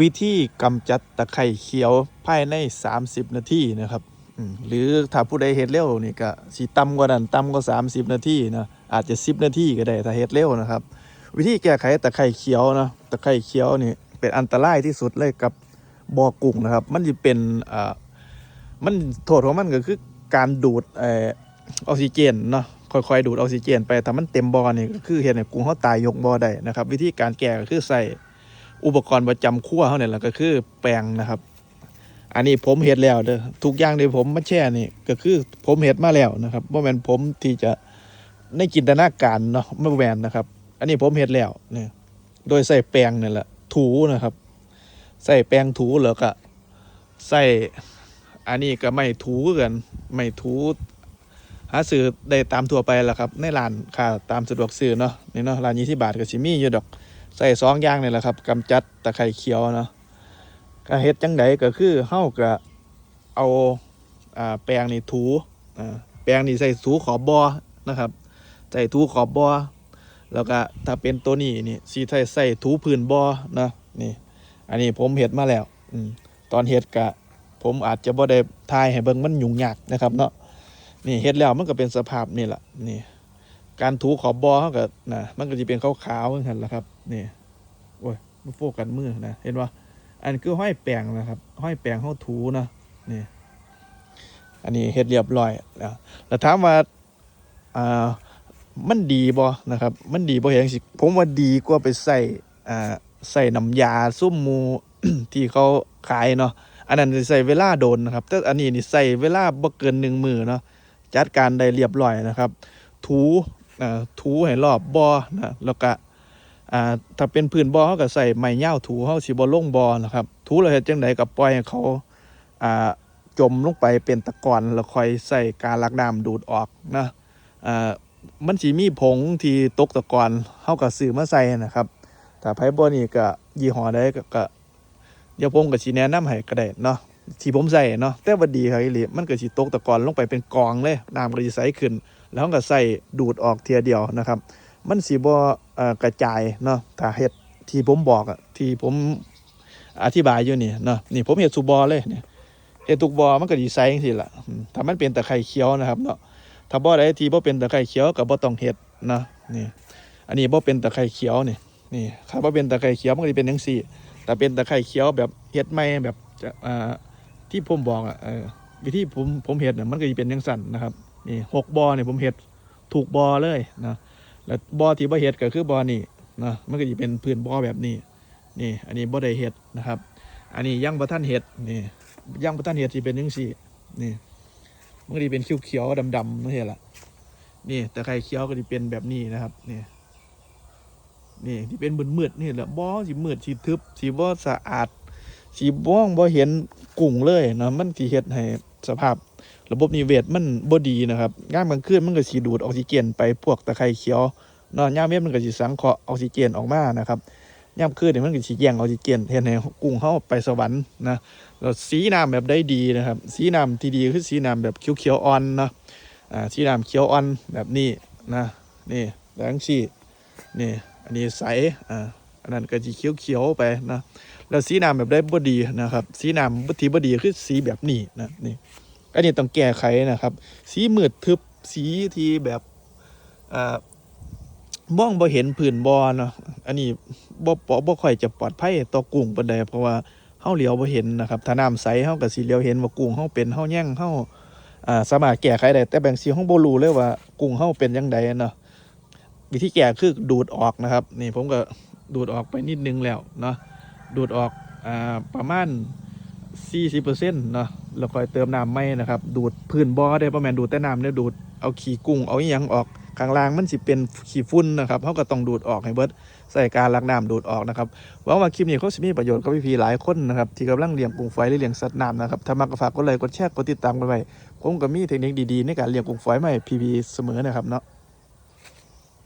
วิธีกำจัดตะไคร่เขียวภายใน 30 นาทีนะครับหรือถ้าผู้ใดเฮ็ดเร็วนี่ก็สิต่ำกว่านั้นต่ำกว่า30 นาทีนะอาจจะ 10 นาทีก็ได้ถ้าเฮ็ดเร็วนะครับ วิธีแก้ไขตะไคร่เขียวนะตะไคร่เขียวนี่เป็นอันตรายที่สุดเลยกับบ่อกุ้งนะครับ มันจะเป็นอ่ามันโทษของมันก็คือการดูดเอ่อออกซิเจนเนาะค่อยๆดูดออกซิเจนไปถ้ามันเต็มบ่อนี่ก็คือเฮ็ดให้กุ้งเขาตายยกบ่อได้นะครับ วิธีการแก้ก็คือใส่ อุปกรณ์ประจำครัวเขาเนี่ยแหละก็คือแปรงนะครับ อันนี้ผมเห็ดแล้วเด้อทุกอย่างที่ผมมาแช่นี่ก็คือผมเห็ดมาแล้วนะครับว่าแมนผมที่จะในจินตนาการเนาะไม่แมนนะครับ อันนี้ผมเห็ดแล้วเนี่ยโดยใส่แปรงนี่แหละถูนะครับ ใส่แปรงถูแล้วก็ใส่อันนี้ก็ไม่ถูกันไม่ถูหาซื้อได้ตามทั่วไปแหละครับ ในร้านค้าตามสะดวกซื้อเนาะนี่เนาะร้านยี่สิบาทก็สิมี่อยู่ดอก ใส่สองอย่างนี่แหละครับกำจัดตะไคร่เขียวเนาะก็เฮ็ดจังไดก็คือเฮาก็เอาอ่าแปรงนี่ถูอ่าแปรงนี่ใส่ถูขอบบ่อนะครับใส่ถูขอบบ่อแล้วก็ถ้าเป็นตัวนี้นี่สิใส่ใส่ถูพื้นบ่อนะนี่ อันนี้ผมเฮ็ดมาแล้วอืมตอนเฮ็ดก็ผมอาจจะบ่ได้ทายให้เบิ่งมันยุ่งยากนะครับ เนาะนี่เฮ็ดแล้วมันก็เป็นสภาพนี่แหละนี่ การถูขอบบอเขาก็นะมันก็จะเป็นขาวๆเหมือนกันแหละครับนี่โอ้ยมันโฟกัสมือนะเห็นว่าอันคือห้อยแปรงนะครับห้อยแปรงเขาถูนะนี่อันนี้เฮ็ดเรียบร้อยแล้วแล้วถามว่าอ่ามันดีบ่นะครับ มันดีบ่เห็นสิผมว่าดีกว่าไปใส่อ่าใส่น้ำยาซุ่มมูที่เขาขายเนาะอันนั้นใส่เวลาโดนนะครับแต่อันนี้นี่ใส่เวลาบ่เกินหนึ่งมือเนาะจัดการได้เรียบร้อยนะครับ ถู ถูให้รอบบ่อนะแล้วก็ถ้าเป็นพื้นบ่อเขาก็ใส่ไม้ยาวถูเขาสิบ่ลงบ่อนะครับ ถูแล้วเฮ็ดจังไดก็ปล่อยให้เขาจมลงไปเป็นตะกอนแล้วค่อยใส่การลักน้ำดูดออกนะมันสิมีผงที่ตกตะกอนเฮาก็ซื้อมาใส่นะครับถ้าไผบ่นี่ก็ยี่ห้อใดก็ก็ยวผมก็สิแนะนำให้ก็ได้เนาะที่ผมใส่เนาะแต่ว่าดีครับอีหลีมันก็สิตกตะกอนลงไปเป็นกองเลยน้ำก็สิใสขึ้น แล้วก็ใส่ดูดออกเทียเดียวนะครับ มันสีบ่เอ่อกระจายเนาะถ้าเฮ็ดที่ผมบอกอะที่ผมอธิบายอยู่นี่เนาะนี่ผมเฮ็ดสุบอเลยเนี่ยเฮ็ดทุกบอมันก็ดีไซน์จังทีละอืมถ้ามันเป็นตะไคร่เขียวนะครับเนาะถ้าบ่ใดที่บ่เป็นตะไคร่เขียวก็บ่ต้องเฮ็ดนะนี่ อันนี้บ่เป็นตะไคร่เขียวนี่นี่ถ้าบ่เป็นตะไคร่เขียวมันก็สิเป็นจังซี่แต่เป็นตะไคร่เขียวแบบเฮ็ดใหม่แบบจะอ่าที่ผมบอกอะวิธีผมผมเฮ็ดน่ะมันก็สิเป็นจังซั่นนะครับ นี่หกบอเนี่ยผมเห็ดถูกบอเลยนะแล้วบอที่บ่เห็ดก็คือบอนี่นะมันก็จะเป็นพื้นบอแบบนี้นี่ อันนี้บ่ได้เห็ดนะครับ อันนี้ยังบ่ท่านเห็ดนี่ยังบ่ท่านเห็ดที่เป็นจังซี่นี่มันก็จะเป็นเขียวๆดำๆนั่นเองละนี่แต่ไข่เขียวก็จะเป็นแบบนี้นะครับนี่นี่ที่เป็นมืดๆนี่แหละบอสีมืดสีทึบสีบ่สะอาดสีบ้องบ่เห็นกุ้งเลยนะมันสิเฮ็ดให้สภาพ ระบบนิเวศมันบ่ดีนะครับย่ามกลางคืนมันก็สิดูดออกซิเจนไปพวกตะไคร่เขียวนาะย่ามเย็นมันก็สิสังเคราะห์ออกซิเจนออกมานะครับย่ามคืนเนี่ยมันก็สิแย่งออกซิเจนเฮ็ดให้กุ้งเฮาไปสวรรค์นะแล้วสีน้ำแบบได้ดีนะครับ สีน้ำที่ดีคือสีน้ำแบบเขียวๆอ่อนนะอ่าสีน้ำเขียวอ่อนแบบนี้นะนี่แดงสีนี่อันนี้ใสอ่าอันนั้นก็สิเขียวๆไปนะแล้วสีน้ำแบบได้บ่ดีนะครับ สีน้ำบ่ที่บ่ดีคือสีแบบนี้นะนี่ อันนี้ต้องแก้ไขนะครับ สีมืดทึบสีที่แบบอ่ามองบ่เห็นผืนบอเนาะอันนี้บ่ปอบ่ค่อยจะปลอดภัยต่อกุ้งปานใดเพราะว่าเฮาเหลียวบ่เห็นนะครับถ้าน้ำใสเฮาก็สิเหลียวเห็นว่ากุ้งเฮาเป็นเฮาแย่งเฮาอ่าสามารถแก้ไขได้แต่บางทีเฮาบ่รู้เลยว่ากุ้งเฮาเป็นจังไดเนาะวิธีแก้คือดูดออกนะครับ นี่ผมก็ดูดออกไปนิดนึงแล้วเนาะดูดออกอ่าประมาณ40%เนาะ แล้วคอยเติมน้ำไม่นะครับ ดูดพื้นบ่อได้ประมาณดูดแต่น้ำเนี่ยดูดเอาขี้กุ้งเอาอหยังออกข้างล่างมันสิเป็นขี้ฝุ่นนะครับเขาก็ต้องดูดออกให้เบิดใส่การลักน้ำดูดออกนะครับหวังว่าคลิปนี้เขาสิมีประโยชน์กับพี่ๆหลายคนนะครับที่กำลังเลี้ยงกุ้งฝอยหรือเลี้ยงสัตว์น้ำนะครับถ้ามักก็ฝากกดไลค์กดแชร์กดติดตามกันไว้ผมก็มีเทคนิคดีๆในการเลี้ยงกุ้งฝอยใหม่พี่ๆเสมอนะครับเนาะ